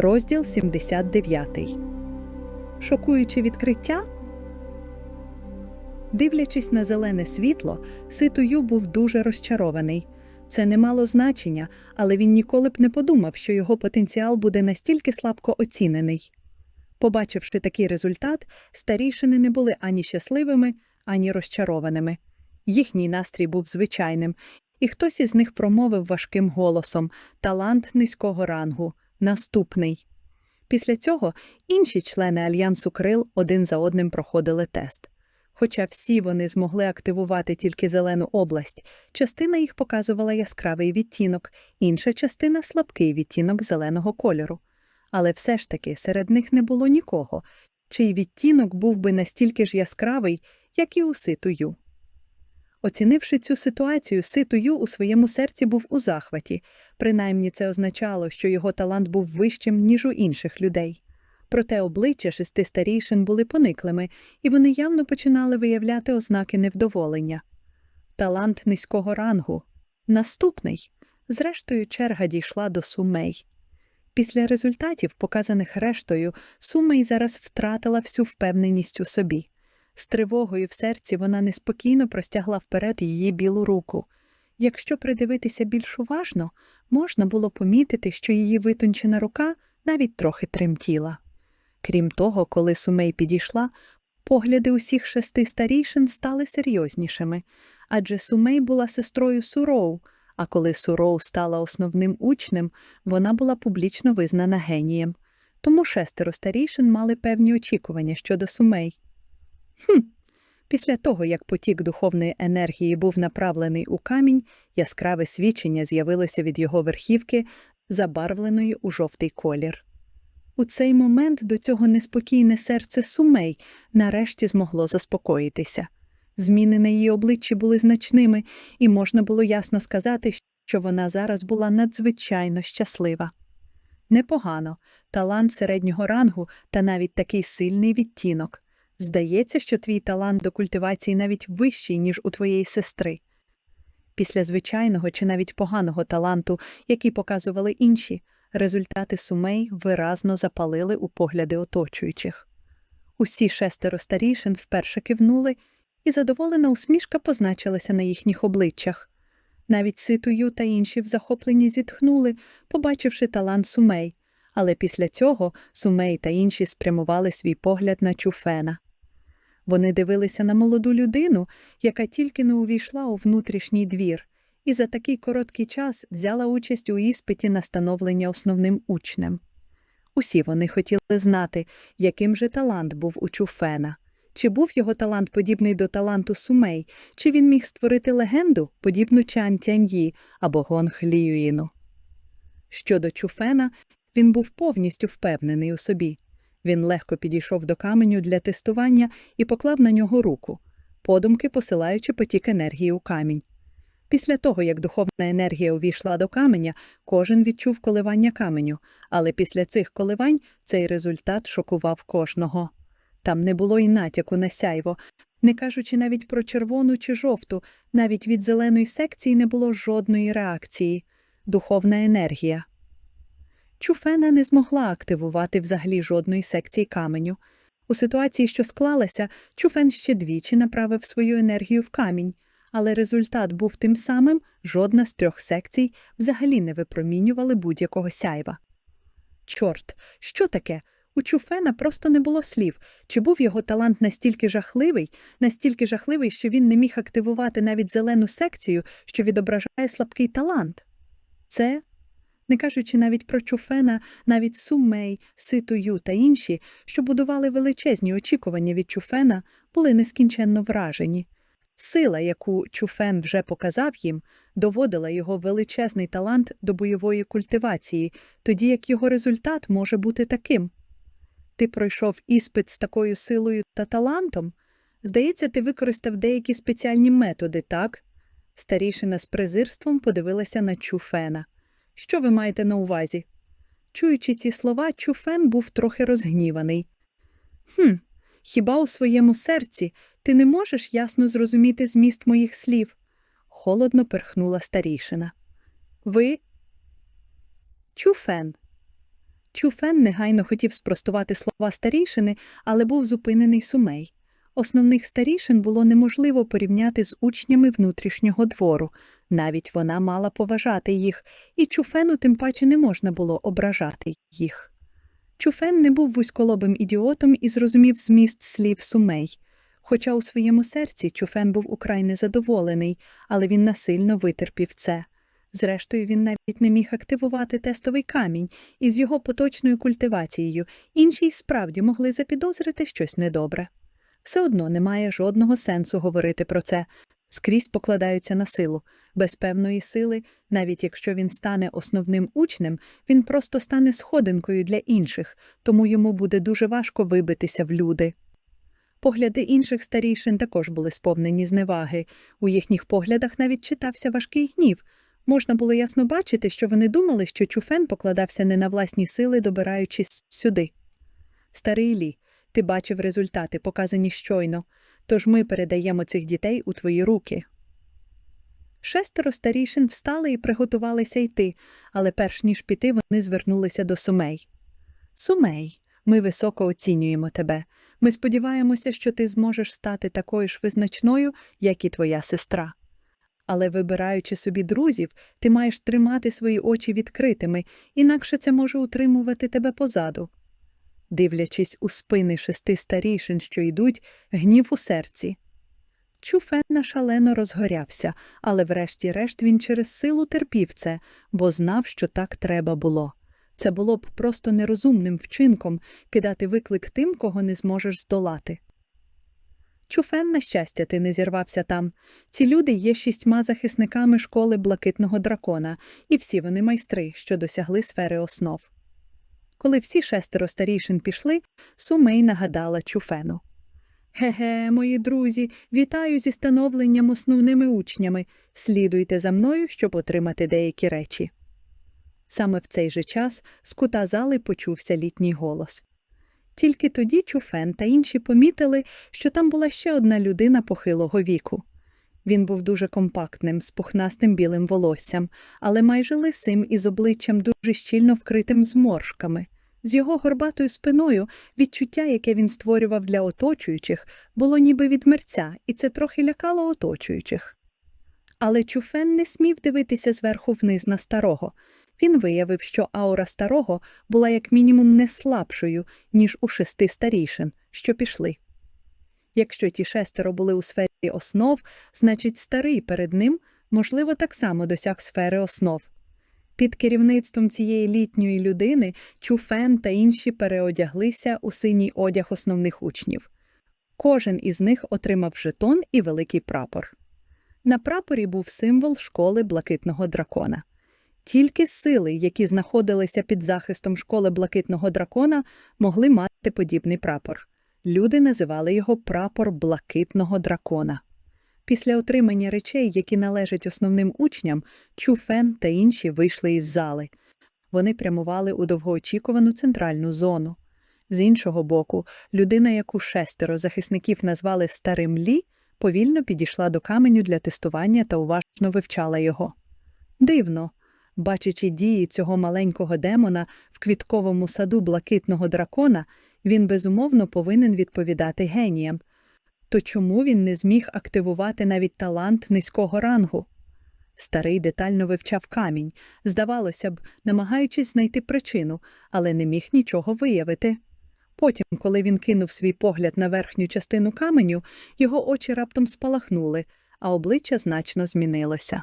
Розділ 79. Шокуюче відкриття. Дивлячись на зелене світло, Ситую був дуже розчарований. Це не мало значення, але він ніколи б не подумав, що його потенціал буде настільки слабко оцінений. Побачивши такий результат, старішини не були ані щасливими, ані розчарованими. Їхній настрій був звичайним, і хтось із них промовив важким голосом талант низького рангу. Наступний. Після цього інші члени альянсу крил один за одним проходили тест. Хоча всі вони змогли активувати тільки зелену область, частина їх показувала яскравий відтінок, інша частина слабкий відтінок зеленого кольору. Але все ж таки серед них не було нікого, чий відтінок був би настільки ж яскравий, як і у ситую. Оцінивши цю ситуацію, Ситую у своєму серці був у захваті, принаймні це означало, що його талант був вищим, ніж у інших людей. Проте обличчя шести старішин були пониклими, і вони явно починали виявляти ознаки невдоволення. Талант низького рангу. Наступний. Зрештою, черга дійшла до Сумей. Після результатів, показаних рештою, Сумей зараз втратила всю впевненість у собі. З тривогою в серці вона неспокійно простягла вперед її білу руку. Якщо придивитися більш уважно, можна було помітити, що її витончена рука навіть трохи тремтіла. Крім того, коли Сумей підійшла, погляди усіх шести старішин стали серйознішими, адже Сумей була сестрою Суроу, а коли Суроу стала основним учнем, вона була публічно визнана генієм. Тому шестеро старішин мали певні очікування щодо Сумей. Хм. Після того, як потік духовної енергії був направлений у камінь, яскраве свідчення з'явилося від його верхівки, забарвленої у жовтий колір. У цей момент до цього неспокійне серце сумей нарешті змогло заспокоїтися. Зміни на її обличчі були значними, і можна було ясно сказати, що вона зараз була надзвичайно щаслива. Непогано, талант середнього рангу та навіть такий сильний відтінок. Здається, що твій талант до культивації навіть вищий, ніж у твоєї сестри. Після звичайного чи навіть поганого таланту, який показували інші, результати сумей виразно запалили у погляди оточуючих. Усі шестеро старішин вперше кивнули, і задоволена усмішка позначилася на їхніх обличчях. Навіть ситую та інші в захопленні зітхнули, побачивши талант сумей, але після цього сумей та інші спрямували свій погляд на чуфена. Вони дивилися на молоду людину, яка тільки не увійшла у внутрішній двір, і за такий короткий час взяла участь у іспиті на становлення основним учнем. Усі вони хотіли знати, яким же талант був у Чуфена. Чи був його талант подібний до таланту Сумей, чи він міг створити легенду, подібну Чан Тяньї або Гонг Ліюїну. Щодо Чуфена, він був повністю впевнений у собі. Він легко підійшов до каменю для тестування і поклав на нього руку, подумки посилаючи потік енергії у камінь. Після того, як духовна енергія увійшла до каменя, кожен відчув коливання каменю, але після цих коливань цей результат шокував кожного. Там не було й натяку на сяйво, не кажучи навіть про червону чи жовту, навіть від зеленої секції не було жодної реакції духовна енергія. Чуфена не змогла активувати взагалі жодної секції каменю. У ситуації, що склалася, Чуфен ще двічі направив свою енергію в камінь, але результат був тим самим, жодна з трьох секцій взагалі не випромінювали будь-якого сяйва. Чорт, що таке? У Чуфена просто не було слів, чи був його талант настільки жахливий, настільки жахливий, що він не міг активувати навіть зелену секцію, що відображає слабкий талант. Це не кажучи навіть про Чуфена, навіть Сумей, Ситую та інші, що будували величезні очікування від Чуфена, були нескінченно вражені. Сила, яку Чуфен вже показав їм, доводила його величезний талант до бойової культивації, тоді як його результат може бути таким. Ти пройшов іспит з такою силою та талантом? Здається, ти використав деякі спеціальні методи, так? Старішина з презирством подивилася на Чуфена. Що ви маєте на увазі? Чуючи ці слова, Чуфен був трохи розгніваний. Хм, хіба у своєму серці ти не можеш ясно зрозуміти зміст моїх слів? холодно перхнула старішина. Ви. Чуфен. Чуфен негайно хотів спростувати слова старішини, але був зупинений сумей. Основних старішин було неможливо порівняти з учнями внутрішнього двору. Навіть вона мала поважати їх, і Чуфену тим паче не можна було ображати їх. Чуфен не був вузьколобим ідіотом і зрозумів зміст слів сумей. Хоча у своєму серці Чуфен був украй незадоволений, але він насильно витерпів це. Зрештою, він навіть не міг активувати тестовий камінь, і з його поточною культивацією інші й справді могли запідозрити щось недобре. Все одно немає жодного сенсу говорити про це. Скрізь покладаються на силу. Без певної сили, навіть якщо він стане основним учнем, він просто стане сходинкою для інших, тому йому буде дуже важко вибитися в люди. Погляди інших старішин також були сповнені зневаги. У їхніх поглядах навіть читався важкий гнів. Можна було ясно бачити, що вони думали, що Чуфен покладався не на власні сили, добираючись сюди. Старий Лі, ти бачив результати, показані щойно, тож ми передаємо цих дітей у твої руки. Шестеро старішин встали і приготувалися йти, але перш ніж піти, вони звернулися до сумей. Сумей, ми високо оцінюємо тебе. Ми сподіваємося, що ти зможеш стати такою ж визначною, як і твоя сестра. Але вибираючи собі друзів, ти маєш тримати свої очі відкритими, інакше це може утримувати тебе позаду. Дивлячись у спини шести старішин, що йдуть, гнів у серці. Чуфенна шалено розгорявся, але врешті-решт він через силу терпів це, бо знав, що так треба було. Це було б просто нерозумним вчинком кидати виклик тим, кого не зможеш здолати. Чуфен, на щастя, ти не зірвався там. Ці люди є шістьма захисниками школи блакитного дракона, і всі вони майстри, що досягли сфери основ. Коли всі шестеро старішин пішли, Сумей нагадала Чуфену. Ге-ге, мої друзі, вітаю зі становленням основними учнями. Слідуйте за мною, щоб отримати деякі речі. Саме в цей же час з кута зали почувся літній голос. Тільки тоді Чуфен та інші помітили, що там була ще одна людина похилого віку. Він був дуже компактним, з пухнастим білим волоссям, але майже лисим і з обличчям дуже щільно вкритим зморшками. З його горбатою спиною відчуття, яке він створював для оточуючих, було ніби від мерця, і це трохи лякало оточуючих. Але Чуфен не смів дивитися зверху вниз на старого. Він виявив, що аура старого була як мінімум не слабшою, ніж у шести старішин, що пішли. Якщо ті шестеро були у сфері основ, значить старий перед ним, можливо, так само досяг сфери основ. Під керівництвом цієї літньої людини Чуфен та інші переодяглися у синій одяг основних учнів. Кожен із них отримав жетон і великий прапор. На прапорі був символ школи блакитного дракона. Тільки сили, які знаходилися під захистом школи блакитного дракона, могли мати подібний прапор. Люди називали його прапор блакитного дракона. Після отримання речей, які належать основним учням, Чуфен та інші вийшли із зали. Вони прямували у довгоочікувану центральну зону. З іншого боку, людина, яку шестеро захисників назвали Старим Лі, повільно підійшла до каменю для тестування та уважно вивчала його. Дивно, бачачи дії цього маленького демона в квітковому саду блакитного дракона, він безумовно повинен відповідати геніям. То чому він не зміг активувати навіть талант низького рангу? Старий детально вивчав камінь, здавалося б, намагаючись знайти причину, але не міг нічого виявити. Потім, коли він кинув свій погляд на верхню частину каменю, його очі раптом спалахнули, а обличчя значно змінилося.